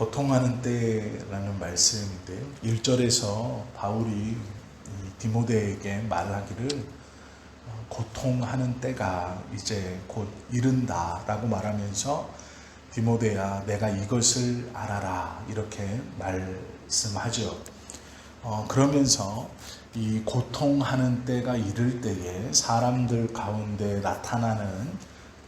고통하는 때라는 말씀인데요. 1절에서 바울이 이 디모데에게 말하기를 어, 고통하는 때가 이제 곧 이른다 라고 말하면서 디모데야 내가 이것을 알아라 이렇게 말씀하죠. 어, 그러면서 이 고통하는 때가 이를 때에 사람들 가운데 나타나는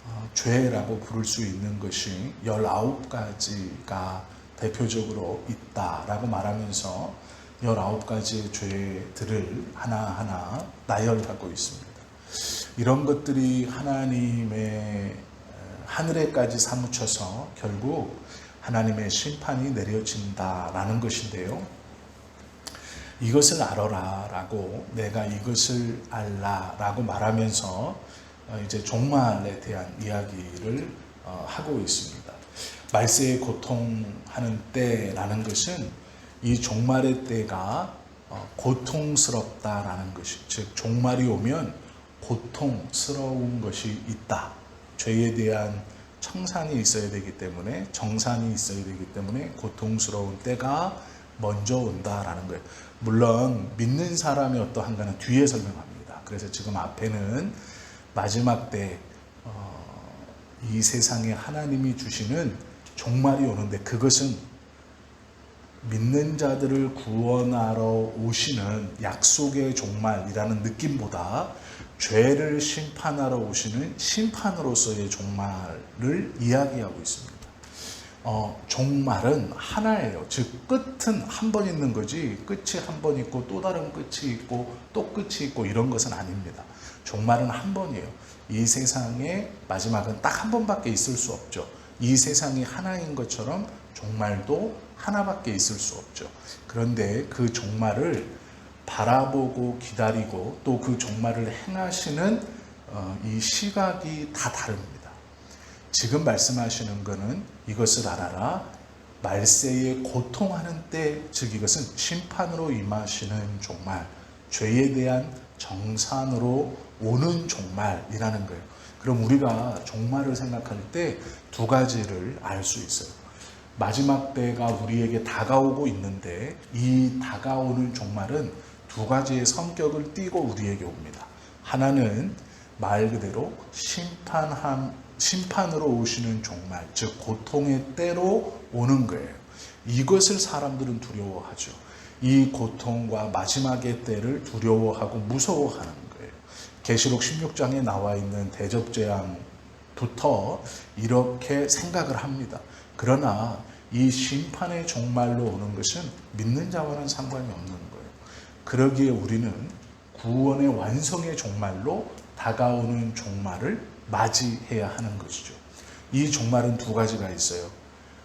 어, 죄라고 부를 수 있는 것이 19가지가 대표적으로 있다라고 말하면서 19가지의 죄들을 하나하나 나열하고 있습니다. 이런 것들이 하나님의 어, 하늘에까지 사무쳐서 결국 하나님의 심판이 내려진다라는 것인데요. 이것을 알아라 라고 내가 이것을 알라 라고 말하면서 어, 이제 종말에 대한 이야기를 어, 하고 있습니다. 말세에 고통하는 때라는 것은 이 종말의 때가 어, 고통스럽다라는 것이 즉 종말이 오면 고통스러운 것이 있다. 죄에 대한 청산이 있어야 되기 때문에 정산이 있어야 되기 때문에 고통스러운 때가 먼저 온다라는 거예요. 물론 믿는 사람이 어떠한가는 뒤에 설명합니다. 그래서 지금 앞에는 마지막 때, 어, 이 세상에 하나님이 주시는 종말이 오는데 그것은 믿는 자들을 구원하러 오시는 약속의 종말이라는 느낌보다 죄를 심판하러 오시는 심판으로서의 종말을 이야기하고 있습니다. 어, 종말은 하나예요. 즉 끝은 한 번 있는 거지 끝이 한 번 있고 또 다른 끝이 있고 또 끝이 있고 이런 것은 아닙니다. 종말은 한 번이에요. 이 세상에 마지막은 딱 한 번밖에 있을 수 없죠. 이 세상이 하나인 것처럼 종말도 하나밖에 있을 수 없죠. 그런데 그 종말을 바라보고 기다리고 또 그 종말을 행하시는 어, 이 시각이 다 다릅니다. 지금 말씀하시는 것은 이것을 알아라. 말세에 고통하는 때, 즉 이것은 심판으로 임하시는 종말, 죄에 대한 정산으로 오는 종말이라는 거예요. 그럼 우리가 종말을 생각할 때 두 가지를 알 수 있어요. 마지막 때가 우리에게 다가오고 있는데 이 다가오는 종말은 두 가지의 성격을 띠고 우리에게 옵니다. 하나는 말 그대로 심판함, 심판으로 오시는 종말, 즉 고통의 때로 오는 거예요. 이것을 사람들은 두려워하죠. 이 고통과 마지막의 때를 두려워하고 무서워하는 거예요. 계시록 16장에 나와 있는 대접 재앙부터 이렇게 생각을 합니다. 그러나 이 심판의 종말로 오는 것은 믿는 자와는 상관이 없는 거예요. 그러기에 우리는 구원의 완성의 종말로 다가오는 종말을 맞이해야 하는 것이죠. 이 종말은 두 가지가 있어요.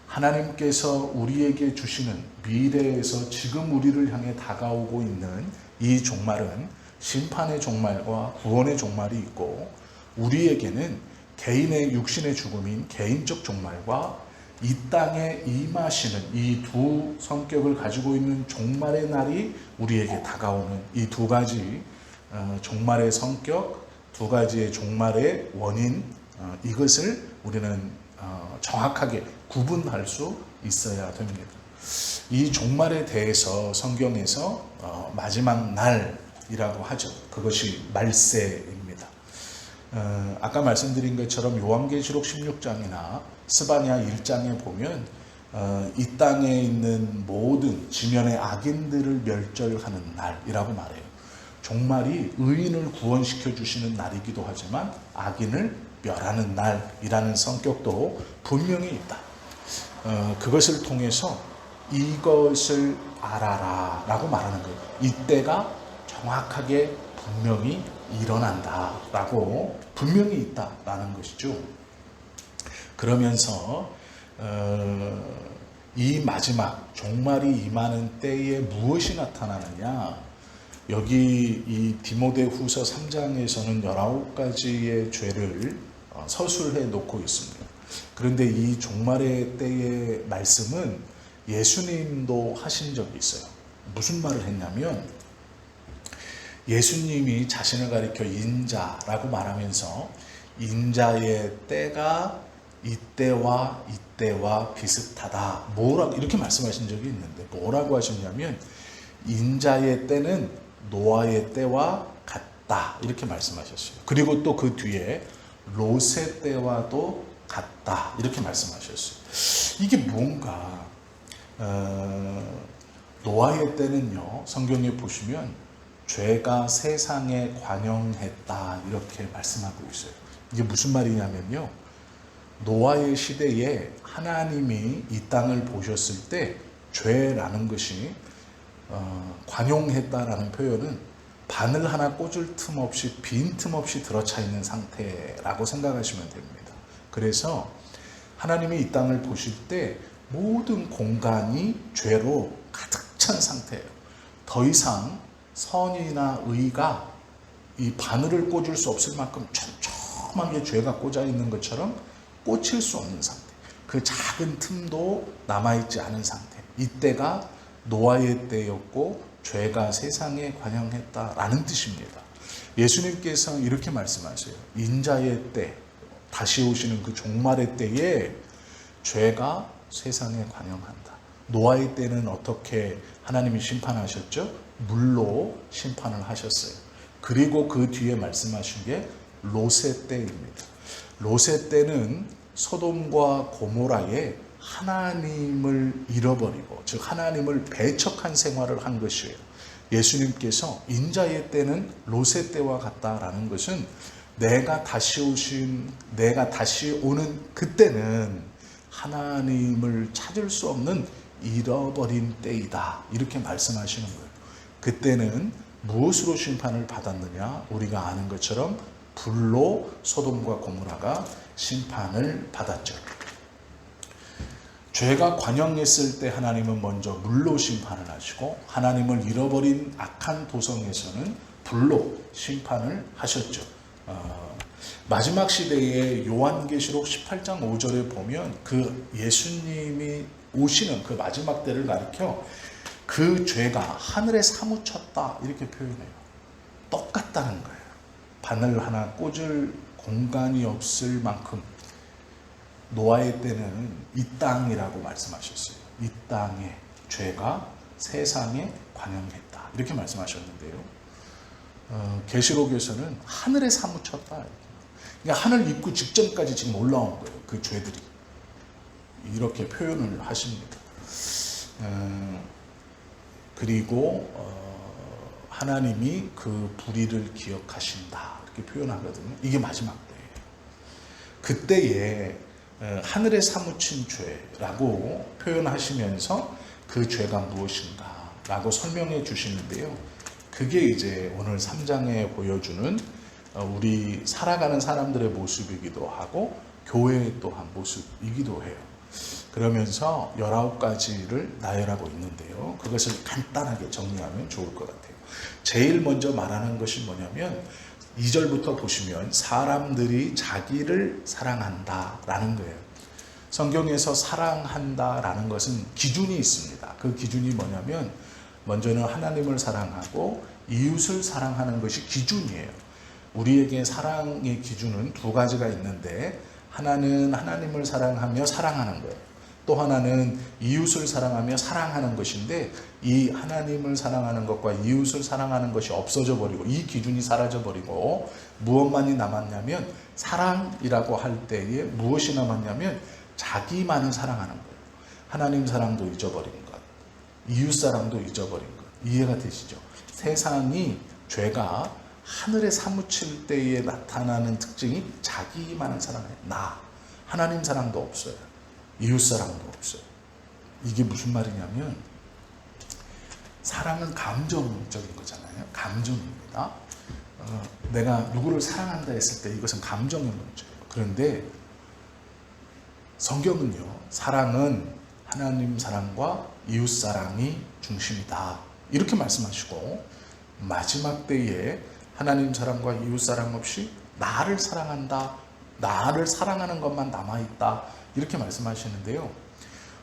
하나님께서 우리에게 주시는 미래에서 지금 우리를 향해 다가오고 있는 이 종말은 심판의 종말과 구원의 종말이 있고 우리에게는 개인의 육신의 죽음인 개인적 종말과 이 땅에 임하시는 이 두 성격을 가지고 있는 종말의 날이 우리에게 다가오는 이 두 가지 어, 종말의 성격, 두 가지의 종말의 원인 어, 이것을 우리는 어, 정확하게 구분할 수 있어야 됩니다. 이 종말에 대해서 성경에서 어, 마지막 날 이라고 하죠. 그것이 말세입니다. 어, 아까 말씀드린 것처럼 요한계시록 16장이나 스바냐 1장에 보면 어, 이 땅에 있는 모든 지면의 악인들을 멸절하는 날이라고 말해요. 종말이 의인을 구원시켜 주시는 날이기도 하지만 악인을 멸하는 날이라는 성격도 분명히 있다. 어, 그것을 통해서 이것을 알아라 라고 말하는 거예요. 이때가 정확하게 분명히 일어난다 라고 분명히 있다라는 것이죠. 그러면서 어, 이 마지막 종말이 임하는 때에 무엇이 나타나느냐 여기 이 디모데후서 3장에서는 19가지의 죄를 어, 서술해 놓고 있습니다. 그런데 이 종말의 때의 말씀은 예수님도 하신 적이 있어요. 무슨 말을 했냐면 예수님이 자신을 가리켜 인자라고 말하면서 인자의 때가 이때와 이때와 비슷하다. 뭐라고 이렇게 말씀하신 적이 있는데 뭐라고 하셨냐면 인자의 때는 노아의 때와 같다. 이렇게 말씀하셨어요. 그리고 또 그 뒤에 롯의 때와도 같다. 이렇게 말씀하셨어요. 이게 뭔가 어, 노아의 때는요. 성경에 보시면 죄가 세상에 관영했다. 이렇게 말씀하고 있어요. 이게 무슨 말이냐면요. 노아의 시대에 하나님이 이 땅을 보셨을 때 죄라는 것이 어, 관용했다라는 표현은 바늘 하나 꽂을 틈 없이 빈 틈 없이 들어차 있는 상태라고 생각하시면 됩니다. 그래서 하나님이 이 땅을 보실 때 모든 공간이 죄로 가득 찬 상태예요. 더 이상 선이나 의가 이 바늘을 꽂을 수 없을 만큼 촘촘하게 죄가 꽂아 있는 것처럼 꽂힐 수 없는 상태. 그 작은 틈도 남아있지 않은 상태. 이때가 노아의 때였고 죄가 세상에 관영했다라는 뜻입니다. 예수님께서 이렇게 말씀하세요. 인자의 때, 다시 오시는 그 종말의 때에 죄가 세상에 관영한다. 노아의 때는 어떻게 하나님이 심판하셨죠? 물로 심판을 하셨어요. 그리고 그 뒤에 말씀하신 게 롯의 때입니다. 롯의 때는 소돔과 고모라에 하나님을 잃어버리고 즉 하나님을 배척한 생활을 한 것이에요. 예수님께서 인자의 때는 롯의 때와 같다라는 것은 내가 다시 오신 내가 다시 오는 그때는 하나님을 찾을 수 없는 잃어버린 때이다. 이렇게 말씀하시는 거예요. 그때는 무엇으로 심판을 받았느냐? 우리가 아는 것처럼 불로 소돔과 고모라가 심판을 받았죠. 죄가 관영했을 때 하나님은 먼저 물로 심판을 하시고 하나님을 잃어버린 악한 도성에서는 불로 심판을 하셨죠. 어, 마지막 시대의 요한계시록 18장 5절에 보면 그 예수님이 오시는 그 마지막 때를 가리켜 그 죄가 하늘에 사무쳤다 이렇게 표현해요. 똑같다는 거예요. 바늘 하나 꽂을 공간이 없을 만큼 노아의 때는 이 땅이라고 말씀하셨어요. 이 땅에 죄가 세상에 관영했다. 이렇게 말씀하셨는데요. 어, 계시록에서는 하늘에 사무쳤다. 그러니까 하늘 입구 직전까지 지금 올라온 거예요. 그 죄들이. 이렇게 표현을 하십니다. 어, 그리고 어, 하나님이 그 불의를 기억하신다. 이렇게 표현하거든요. 이게 마지막 때예요. 그때에 어, 하늘에 사무친 죄라고 표현하시면서 그 죄가 무엇인가 라고 설명해 주시는데요. 그게 이제 오늘 3장에 보여주는 어, 우리 살아가는 사람들의 모습이기도 하고 교회의 또한 모습이기도 해요. 그러면서 19가지를 나열하고 있는데요. 그것을 간단하게 정리하면 좋을 것 같아요. 제일 먼저 말하는 것이 뭐냐면 2절부터 보시면 사람들이 자기를 사랑한다라는 거예요. 성경에서 사랑한다라는 것은 기준이 있습니다. 그 기준이 뭐냐면 먼저는 하나님을 사랑하고 이웃을 사랑하는 것이 기준이에요. 우리에게 사랑의 기준은 두 가지가 있는데 하나는 하나님을 사랑하며 사랑하는 거예요. 또 하나는 이웃을 사랑하며 사랑하는 것인데 이 하나님을 사랑하는 것과 이웃을 사랑하는 것이 없어져 버리고 이 기준이 사라져 버리고 무엇만이 남았냐면 사랑이라고 할 때에 무엇이 남았냐면 자기만을 사랑하는 거예요. 하나님 사랑도 잊어버린 것, 이웃 사랑도 잊어버린 것. 이해가 되시죠? 세상이 죄가 하늘에 사무칠 때에 나타나는 특징이 자기만을 사랑해. 나. 하나님 사랑도 없어요. 이웃 사랑도 없어요. 이게 무슨 말이냐면 사랑은 감정적인 거잖아요. 감정입니다. 어, 내가 누구를 사랑한다 했을 때 이것은 감정의 문제예요. 그런데 성경은요, 사랑은 하나님 사랑과 이웃 사랑이 중심이다. 이렇게 말씀하시고 마지막 때에 하나님 사랑과 이웃 사랑 없이 나를 사랑한다. 나를 사랑하는 것만 남아 있다. 이렇게 말씀하시는데요.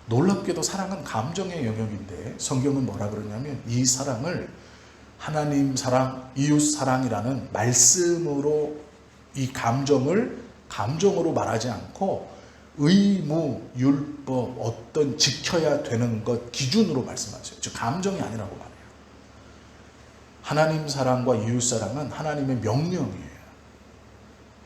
놀랍게도 사랑은 감정의 영역인데 성경은 뭐라 그러냐면 이 사랑을 하나님 사랑, 이웃 사랑이라는 말씀으로 이 감정을 감정으로 말하지 않고 의무, 율법, 어떤 지켜야 되는 것 기준으로 말씀하세요. 즉 감정이 아니라고 말해요. 하나님 사랑과 이웃 사랑은 하나님의 명령이에요.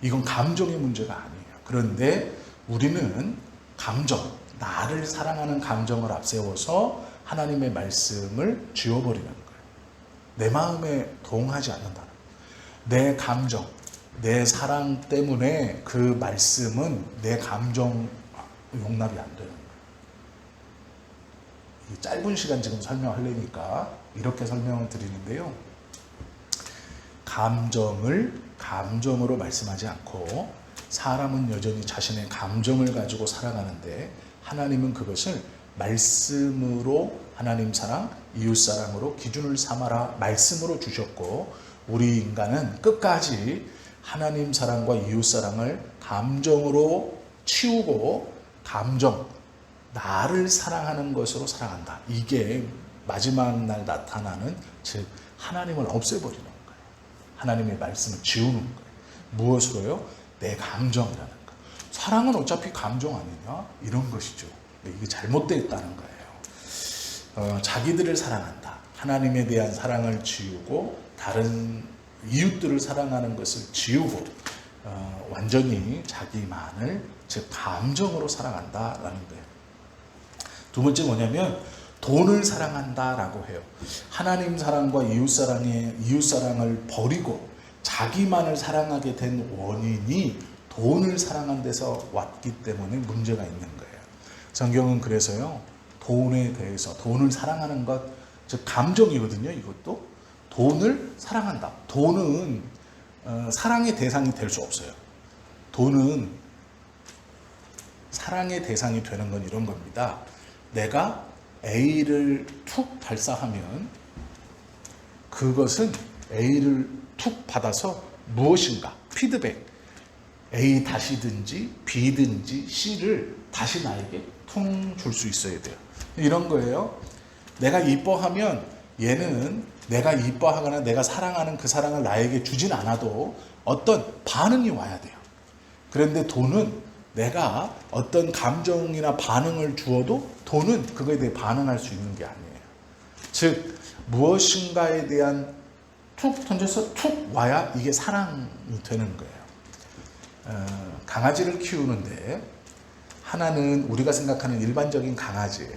이건 감정의 문제가 아니에요. 그런데 우리는 감정, 나를 사랑하는 감정을 앞세워서 하나님의 말씀을 지워버리는 거예요. 내 마음에 동하지 않는다. 내 감정, 내 사랑 때문에 그 말씀은 내 감정 용납이 안 되는 거예요. 이 짧은 시간 지금 설명하려니까 이렇게 설명을 드리는데요. 감정을 감정으로 말씀하지 않고 사람은 여전히 자신의 감정을 가지고 살아가는데 하나님은 그것을 말씀으로 하나님 사랑, 이웃 사랑으로 기준을 삼아라 말씀으로 주셨고 우리 인간은 끝까지 하나님 사랑과 이웃 사랑을 감정으로 치우고 감정 나를 사랑하는 것으로 사랑한다. 이게 마지막 날 나타나는 즉 하나님을 없애버리는 거예요. 하나님의 말씀을 지우는 거예요. 무엇으로요? 내 감정이라는 거. 사랑은 어차피 감정 아니냐? 이런 것이죠. 이게 잘못되어 있다는 거예요. 어, 자기들을 사랑한다. 하나님에 대한 사랑을 지우고 다른 이웃들을 사랑하는 것을 지우고 어, 완전히 자기만을 즉 감정으로 사랑한다라는 거예요. 두 번째 뭐냐면 돈을 사랑한다라고 해요. 하나님 사랑과 이웃 사랑의 이웃 사랑을 버리고 자기만을 사랑하게 된 원인이 돈을 사랑한 데서 왔기 때문에 문제가 있는 거예요. 성경은 그래서요. 돈에 대해서 돈을 사랑하는 것, 즉 감정이거든요. 이것도 돈을 사랑한다. 돈은 어, 사랑의 대상이 될 수 없어요. 돈은 사랑의 대상이 되는 건 이런 겁니다. 내가 A를 툭 발사하면 그것은 A를 툭 받아서 무엇인가 피드백 A 다시든지 B든지 C를 다시 나에게 퉁 줄 수 있어야 돼요. 이런 거예요. 내가 이뻐하면 얘는 내가 이뻐하거나 내가 사랑하는 그 사랑을 나에게 주진 않아도 어떤 반응이 와야 돼요. 그런데 돈은 내가 어떤 감정이나 반응을 주어도 돈은 그거에 대해 반응할 수 있는 게 아니에요. 즉 무엇인가에 대한 툭 던져서 툭 와야 이게 사랑이 되는 거예요. 어, 강아지를 키우는데 하나는 우리가 생각하는 일반적인 강아지예요.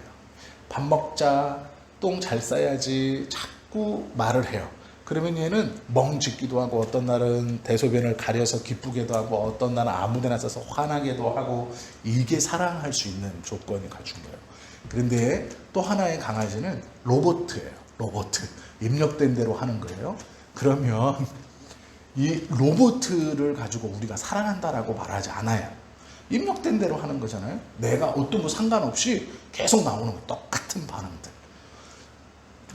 밥 먹자, 똥 잘 싸야지 자꾸 말을 해요. 그러면 얘는 멍 짖기도 하고 어떤 날은 대소변을 가려서 기쁘게도 하고 어떤 날은 아무데나 써서 화나게도 하고 이게 사랑할 수 있는 조건이 갖춘 거예요. 그런데 또 하나의 강아지는 로보트예요. 로보트. 입력된 대로 하는 거예요. 그러면 이 로보트를 가지고 우리가 사랑한다라고 말하지 않아요. 입력된 대로 하는 거잖아요. 내가 어떤 거 상관없이 계속 나오는 거 똑같은 반응들.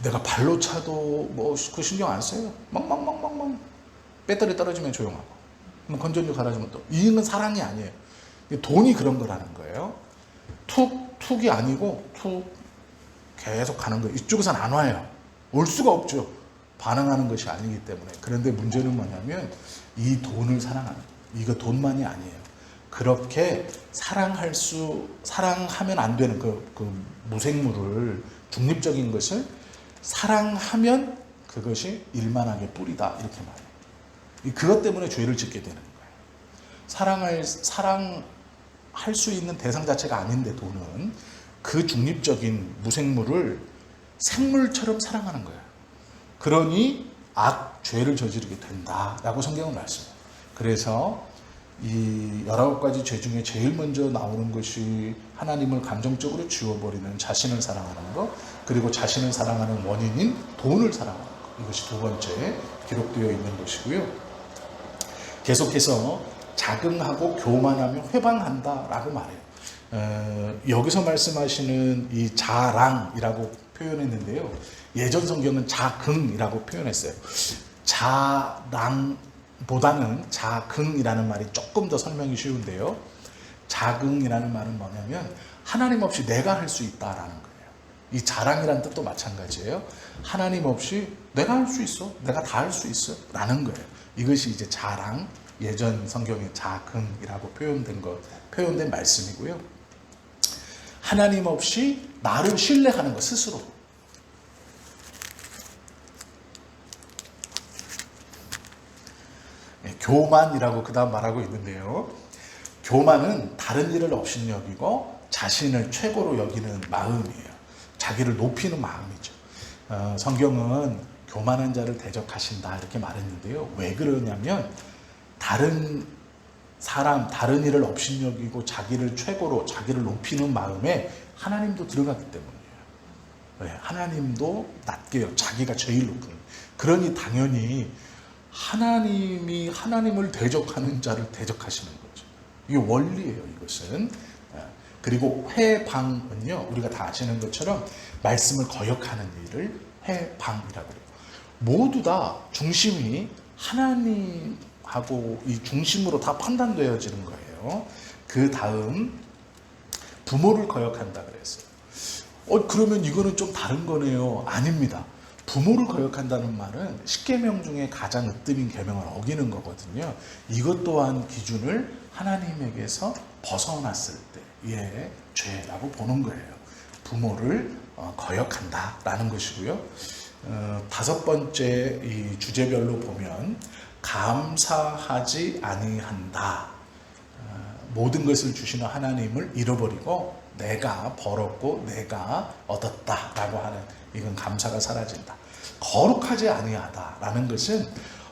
내가 발로 차도 뭐 그 신경 안 써요. 막막막막막 배터리 떨어지면 조용하고 뭐 건전지 갈아주면 또 이건 사랑이 아니에요. 돈이 그런 거라는 거예요. 툭 툭이 아니고 툭 계속 가는 거예요. 이쪽에선 안 와요. 올 수가 없죠. 반응하는 것이 아니기 때문에. 그런데 문제는 뭐냐면 이 돈을 사랑하는 이거 돈만이 아니에요. 그렇게 사랑할 수 사랑하면 안 되는 그, 그 무생물을 중립적인 것을 사랑하면 그것이 일만하게 뿌리다 이렇게 말해요. 그것 때문에 죄를 짓게 되는 거예요. 사랑할 사랑할 수 있는 대상 자체가 아닌데 돈은 그 중립적인 무생물을 생물처럼 사랑하는 거예요. 그러니 악 죄를 저지르게 된다라고 성경은 말씀해요. 그래서 이 열아홉 가지 죄 중에 제일 먼저 나오는 것이 하나님을 감정적으로 지워버리는 자신을 사랑하는 것, 그리고 자신을 사랑하는 원인인 돈을 사랑하는 것. 이것이 두 번째 기록되어 있는 것이고요. 계속해서 자긍하고 교만하며 회방한다라고 말해요. 어, 여기서 말씀하시는 이 자랑이라고 표현했는데요. 예전 성경은 자긍이라고 표현했어요. 자랑보다는 자긍이라는 말이 조금 더 설명이 쉬운데요. 자긍이라는 말은 뭐냐면 하나님 없이 내가 할 수 있다라는 거예요. 이 자랑이라는 뜻도 마찬가지예요. 하나님 없이 내가 할 수 있어. 내가 다 할 수 있어. 라는 거예요. 이것이 이제 자랑, 예전 성경의 자긍이라고 표현된 것 표현된 말씀이고요. 하나님 없이 나를 신뢰하는 것 스스로 예, 교만이라고 그 다음 말하고 있는데요. 교만은 다른 일을 업신여기고 자신을 최고로 여기는 마음이에요. 자기를 높이는 마음이죠. 어, 성경은 교만한 자를 대적하신다 이렇게 말했는데요. 왜 그러냐면 다른 사람, 다른 일을 업신여기고 자기를 최고로 자기를 높이는 마음에 하나님도 들어갔기 때문이에요. 왜? 하나님도 낮게요. 자기가 제일 높은. 그러니 당연히 하나님이 하나님을 대적하는 자를 대적하시는 거죠. 이게 원리예요, 이것은. 예. 그리고 회방은요, 우리가 다 아시는 것처럼 말씀을 거역하는 일을 회방이라고 그래요. 모두 다 중심이 하나님하고 이 중심으로 다 판단되어지는 거예요. 그 다음 부모를 거역한다 그랬어요. 어 그러면 이거는 좀 다른 거네요. 아닙니다. 부모를 거역한다는 말은 십계명 중에 가장 으뜸인 계명을 어기는 거거든요. 이것 또한 기준을 하나님에게서 벗어났을 때의 죄라고 보는 거예요. 부모를 어, 거역한다라는 것이고요. 어, 다섯 번째 이 주제별로 보면 감사하지 아니한다. 어, 모든 것을 주시는 하나님을 잃어버리고 내가 벌었고 내가 얻었다라고 하는 이건 감사가 사라진다. 거룩하지 아니하다라는 것은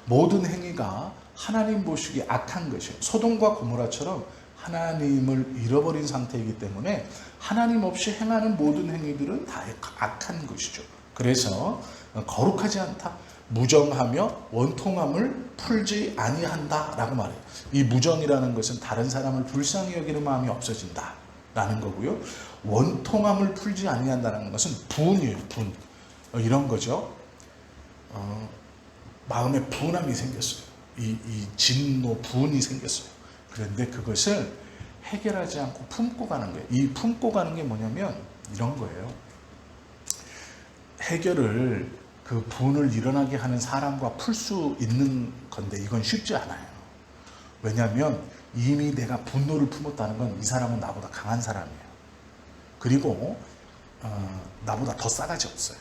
모든 행위가 하나님 보시기 악한 것이에요. 소돔과 고모라처럼 하나님을 잃어버린 상태이기 때문에 하나님 없이 행하는 모든 행위들은 다 악한 것이죠. 그래서 거룩하지 않다. 무정하며 원통함을 풀지 아니한다라고 말해요. 이 무정이라는 것은 다른 사람을 불쌍히 여기는 마음이 없어진다라는 거고요. 원통함을 풀지 아니한다는 것은 분이에요. 분 어, 이런 거죠. 어, 마음에 분함이 생겼어요. 이, 이 진노 분이 생겼어요. 그런데 그것을 해결하지 않고 품고 가는 거예요. 이 품고 가는 게 뭐냐면 이런 거예요. 해결을 그 분을 일어나게 하는 사람과 풀 수 있는 건데 이건 쉽지 않아요. 왜냐하면 이미 내가 분노를 품었다는 건 이 사람은 나보다 강한 사람이에요. 그리고 어, 나보다 더 싸가지 없어요.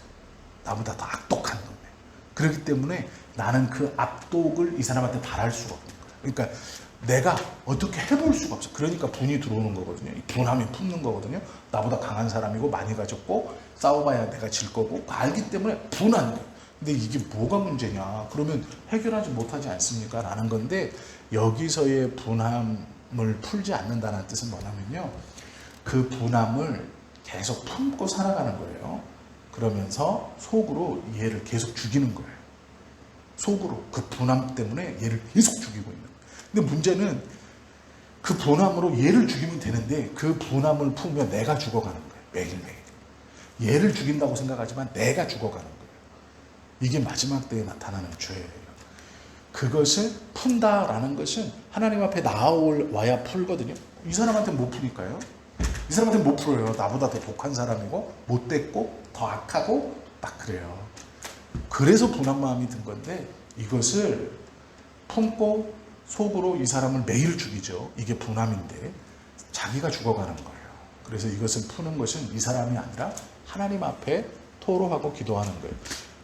나보다 더 악독한 놈이에요. 그렇기 때문에 나는 그 악독을 이 사람한테 바랄 수가 없는 거예요. 그러니까 내가 어떻게 해볼 수가 없어. 그러니까 분이 들어오는 거거든요. 분함이 품는 거거든요. 나보다 강한 사람이고 많이 가졌고 싸워봐야 내가 질 거고 알기 때문에 분한 거예요. 근데 이게 뭐가 문제냐? 그러면 해결하지 못하지 않습니까? 라는 건데 여기서의 분함을 풀지 않는다는 뜻은 뭐냐면요. 그 분함을 계속 품고 살아가는 거예요. 그러면서 속으로 얘를 계속 죽이는 거예요. 속으로 그 분함 때문에 얘를 계속 죽이고 있는 거예요. 근데 문제는 그 분함으로 얘를 죽이면 되는데 그 분함을 품으면 내가 죽어가는 거예요. 매일매일. 얘를 죽인다고 생각하지만 내가 죽어가는 거예요. 이게 마지막 때에 나타나는 죄예요. 그것을 푼다라는 것은 하나님 앞에 나올 와야 풀거든요. 이 사람한테 못 푸니까요. 이 사람한테 못 풀어요. 나보다 더 독한 사람이고 못됐고 더 악하고 딱 그래요. 그래서 분한 마음이 든 건데 이것을 품고 속으로 이 사람을 매일 죽이죠. 이게 분함인데 자기가 죽어가는 거예요. 그래서 이것을 푸는 것은 이 사람이 아니라 하나님 앞에 토로하고 기도하는 거예요.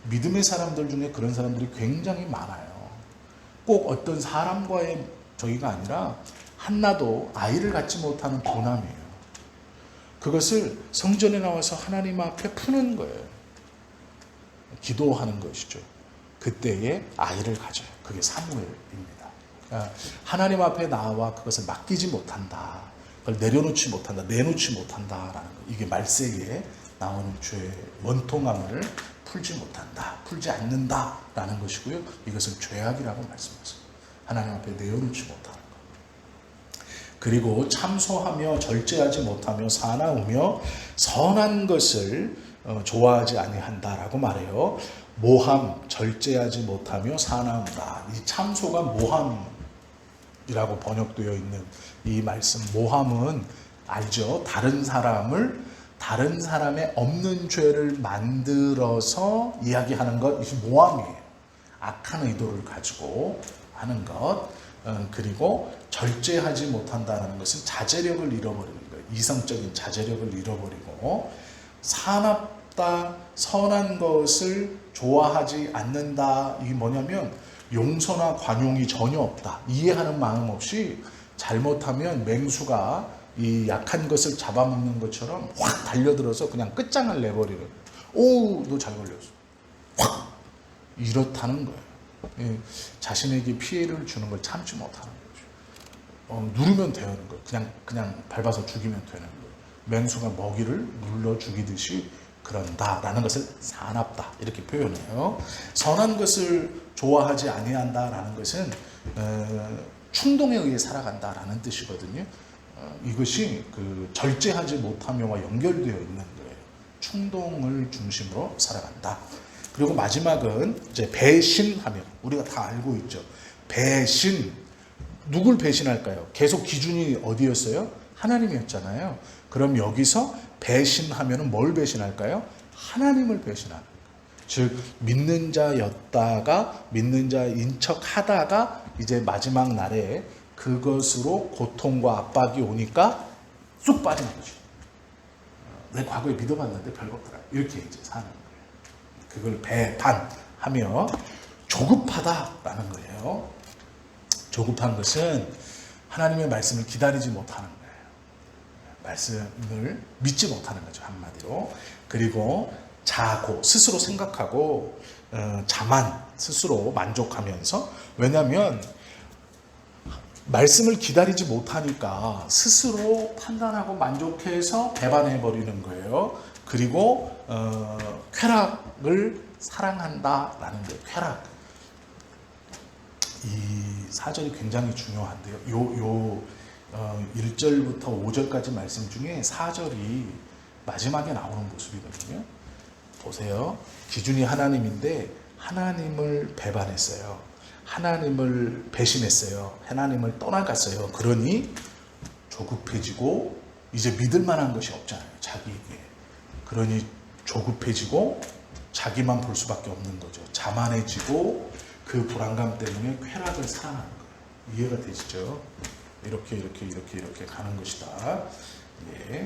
믿음의 사람들 중에 그런 사람들이 굉장히 많아요. 꼭 어떤 사람과의 저기가 아니라 한나도 아이를 갖지 못하는 분함이에요. 그것을 성전에 나와서 하나님 앞에 푸는 거예요. 기도하는 것이죠. 그때에 아이를 가져요. 그게 사무엘입니다. 그러니까 하나님 앞에 나와 그것을 맡기지 못한다. 그걸 내려놓지 못한다. 내놓지 못한다라는 거. 이게 말세에 나오는 죄의 원통함을 풀지 못한다. 풀지 않는다라는 것이고요. 이것은 죄악이라고 말씀하세요. 하나님 앞에 내어놓지 못하는 것. 그리고 참소하며 절제하지 못하며 사나우며 선한 것을 어, 좋아하지 아니한다라고 말해요. 모함, 절제하지 못하며 사나운다. 이 참소가 모함 이라고 번역되어 있는 이 말씀. 모함은 알죠? 다른 사람을 다른 사람의 없는 죄를 만들어서 이야기하는 것, 이것이 모함이에요. 악한 의도를 가지고 하는 것. 어, 그리고 절제하지 못한다는 것은 자제력을 잃어버리는 거예요. 이성적인 자제력을 잃어버리고 사납다 선한 것을 좋아하지 않는다 이게 뭐냐면 용서나 관용이 전혀 없다. 이해하는 마음 없이 잘못하면 맹수가 이 약한 것을 잡아먹는 것처럼 확 달려들어서 그냥 끝장을 내버리는. 오 너 잘 걸렸어. 확! 이렇다는 거예요. 예, 자신에게 피해를 주는 걸 참지 못하는 거죠. 어, 누르면 되는 거예요 그냥 그냥 밟아서 죽이면 되는 거예요 맹수가 먹이를 눌러 죽이듯이 그런다라는 것을 사납다 이렇게 표현해요. 선한 것을 좋아하지 아니한다라는 것은 어, 충동에 의해 살아간다라는 뜻이거든요. 어, 이것이 그 절제하지 못하며와 연결되어 있는 거예요. 충동을 중심으로 살아간다. 그리고 마지막은 이제 배신하며 우리가 다 알고 있죠. 배신 누굴 배신할까요? 계속 기준이 어디였어요? 하나님이었잖아요. 그럼 여기서 배신하면은 뭘 배신할까요? 하나님을 배신하는. 즉 믿는 자였다가 믿는 자인 척하다가 이제 마지막 날에 그것으로 고통과 압박이 오니까 쑥 빠지는 거죠. 어, 내 과거에 믿어봤는데 별거 없더라. 이렇게 이제 사는 거예요. 그걸 배반하며 조급하다라는 거예요. 조급한 것은 하나님의 말씀을 기다리지 못하는 거예요. 말씀을 믿지 못하는 거죠 한마디로 그리고 자고 스스로 생각하고 어, 자만 스스로 만족하면서 왜냐하면 말씀을 기다리지 못하니까 스스로 판단하고 만족해서 배반해 버리는 거예요. 그리고 어, 쾌락을 사랑한다라는 거예요. 쾌락. 이 사절이 굉장히 중요한데요. 요, 요 어, 1절부터 5절까지 말씀 중에 4절이 마지막에 나오는 모습이거든요. 보세요. 기준이 하나님인데 하나님을 배반했어요. 하나님을 배신했어요. 하나님을 떠나갔어요. 그러니 조급해지고 이제 믿을 만한 것이 없잖아요. 자기에게. 그러니 조급해지고 자기만 볼 수밖에 없는 거죠. 자만해지고 그 불안감 때문에 쾌락을 사랑하는 거예요. 이해가 되시죠? 이렇게 이렇게 이렇게 이렇게 가는 것이다. 예.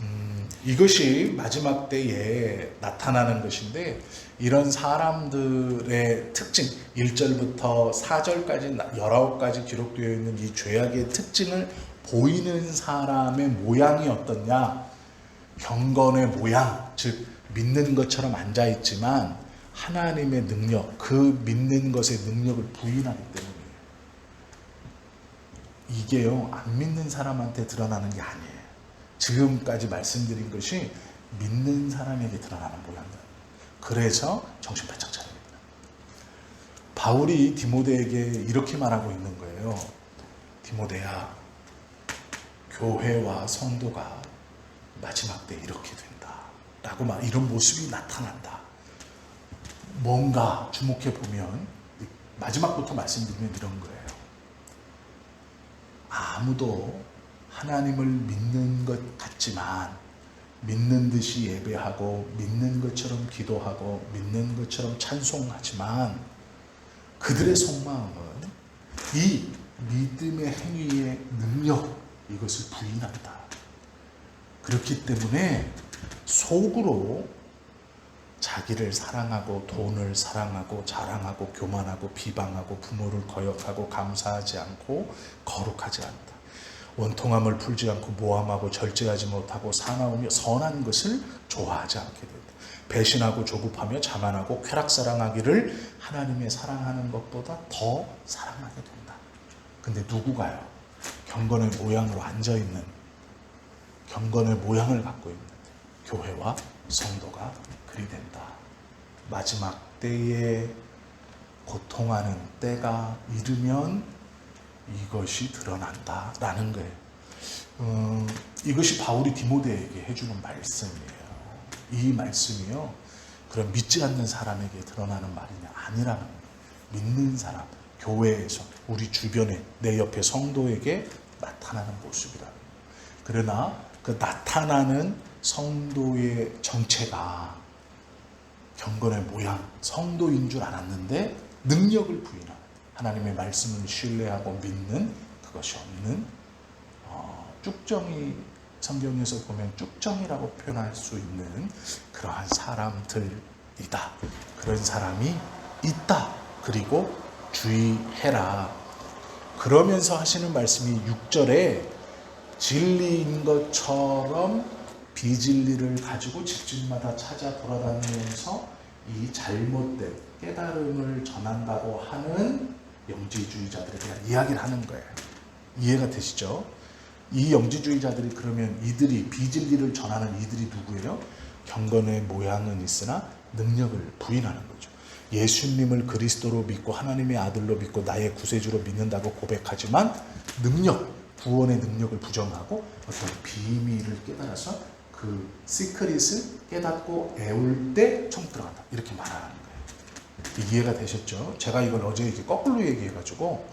음, 이것이 마지막 때에 나타나는 것인데 이런 사람들의 특징 1절부터 4절까지 19가지 기록되어 있는 이 죄악의 특징을 보이는 사람의 모양이 어떻냐 경건의 모양 즉 믿는 것처럼 앉아 있지만 하나님의 능력 그 믿는 것의 능력을 부인하기 때문에 이게요, 안 믿는 사람한테 드러나는 게 아니에요. 지금까지 말씀드린 것이 믿는 사람에게 드러나는 모양이다. 그래서 정신 바짝 차려야 됩니다. 바울이 디모데에게 이렇게 말하고 있는 거예요. 디모데야, 교회와 성도가 마지막 때 이렇게 된다. 라고 막 이런 모습이 나타난다. 뭔가 주목해 보면 마지막부터 말씀드리면 이런 거예요. 아무도 하나님을 믿는 것 같지만 믿는 듯이 예배하고 믿는 것처럼 기도하고 믿는 것처럼 찬송하지만 그들의 속마음은 이 믿음의 행위의 능력 이것을 부인한다. 그렇기 때문에 속으로 자기를 사랑하고 돈을 사랑하고 자랑하고 교만하고 비방하고 부모를 거역하고 감사하지 않고 거룩하지 않다. 원통함을 풀지 않고 모함하고 절제하지 못하고 사나우며 선한 것을 좋아하지 않게 된다. 배신하고 조급하며 자만하고 쾌락사랑하기를 하나님의 사랑하는 것보다 더 사랑하게 된다. 근데 누구가요? 경건의 모양으로 앉아있는 경건의 모양을 갖고 있는 교회와 성도가 그리 된다. 마지막 때에 고통하는 때가 이르면 이것이 드러난다 라는 거예요. 어, 이것이 바울이 디모데에게 해주는 말씀이에요. 이 말씀이요. 그런 믿지 않는 사람에게 드러나는 말이냐 아니라는 거예요. 믿는 사람, 교회에서 우리 주변에 내 옆에 성도에게 나타나는 모습이다. 그러나 그 나타나는 성도의 정체가 경건의 모양, 성도인 줄 알았는데 능력을 부인하는 하나님의 말씀을 신뢰하고 믿는 그것이 없는 어, 쭉정이 성경에서 보면 쭉정이라고 표현할 수 있는 그러한 사람들이다. 그런 사람이 있다. 그리고 주의해라. 그러면서 하시는 말씀이 6절에 진리인 것처럼 비진리를 가지고 집집마다 찾아 돌아다니면서 이 잘못된 깨달음을 전한다고 하는 영지주의자들에 대한 이야기를 하는 거예요. 이해가 되시죠? 이 영지주의자들이 그러면 이들이 비진리를 전하는 이들이 누구예요? 경건의 모양은 있으나 능력을 부인하는 거죠. 예수님을 그리스도로 믿고 하나님의 아들로 믿고 나의 구세주로 믿는다고 고백하지만 능력, 구원의 능력을 부정하고 어떤 비밀을 깨달아서 그 시크릿을 깨닫고 애울 때 총 들어간다. 이렇게 말하는 거예요. 이해가 되셨죠? 제가 이걸 어제 이렇게 거꾸로 얘기해가지고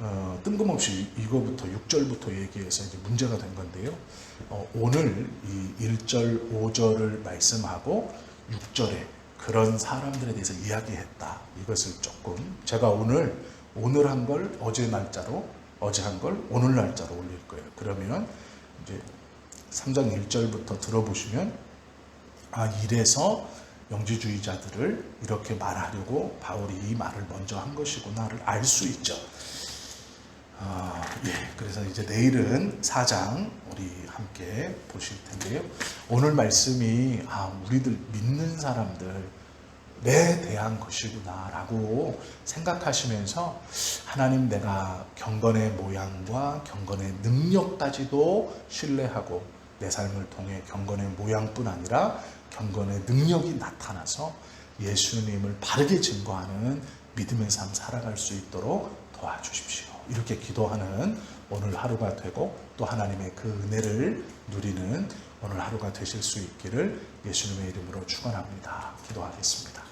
어, 뜬금없이 이거부터 6절부터 얘기해서 이제 문제가 된 건데요. 어, 오늘 이 1절, 5절을 말씀하고 6절에 그런 사람들에 대해서 이야기했다. 이것을 조금 제가 오늘 오늘 한 걸 어제 날짜로 어제 한 걸 오늘 날짜로 올릴 거예요. 그러면 이제 3장 1절부터 들어보시면 아 이래서 영지주의자들을 이렇게 말하려고 바울이 이 말을 먼저 한 것이구나를 알 수 있죠. 아, 예. 그래서 이제 내일은 4장 우리 함께 보실 텐데요. 오늘 말씀이 아, 우리들 믿는 사람들에 대한 것이구나라고 생각하시면서 하나님 내가 경건의 모양과 경건의 능력까지도 신뢰하고 내 삶을 통해 경건의 모양뿐 아니라 경건의 능력이 나타나서 예수님을 바르게 증거하는 믿음의 삶 살아갈 수 있도록 도와주십시오. 이렇게 기도하는 오늘 하루가 되고 또 하나님의 그 은혜를 누리는 오늘 하루가 되실 수 있기를 예수님의 이름으로 축원합니다. 기도하겠습니다.